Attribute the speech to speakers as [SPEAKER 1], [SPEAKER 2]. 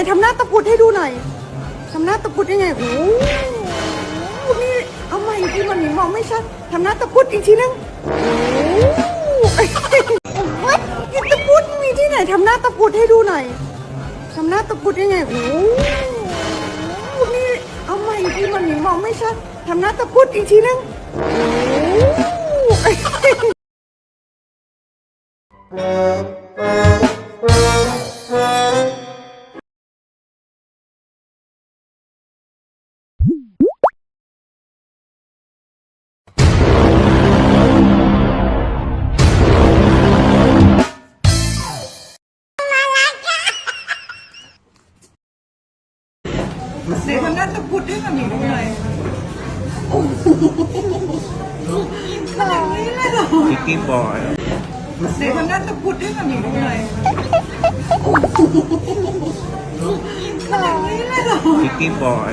[SPEAKER 1] นทำหน้าตะปุดให้ดูหน่อยทำหน้าตะปุดยังไงโอ้โหนี่เอาใหม่ที่มันนี่มองไม่ชัดทำหน้าตะปุดอีกทีนึงโอ้โหกินตะปุดมีที่ไหนทำหน้าตะปุดให้ดูหน่อยทำหน้าตะปุดยังไงโอ้โหนี่เอาใหม่ที่มันนี่มองไม่ชัดทำหน้าตะปุดอีกทีนึงโอ้โห ไหนทำหน้าตะพุดให้กับหมีดูหน่อยโอ้โหขนาดนี้เลยเหรอ
[SPEAKER 2] พิกกี้บอย
[SPEAKER 1] ไหนทำหน้าตะพุดให้กับหมีดูหน่อยโอ้โหขนาดนี้เลยเหรอ
[SPEAKER 2] พิกกี้บอย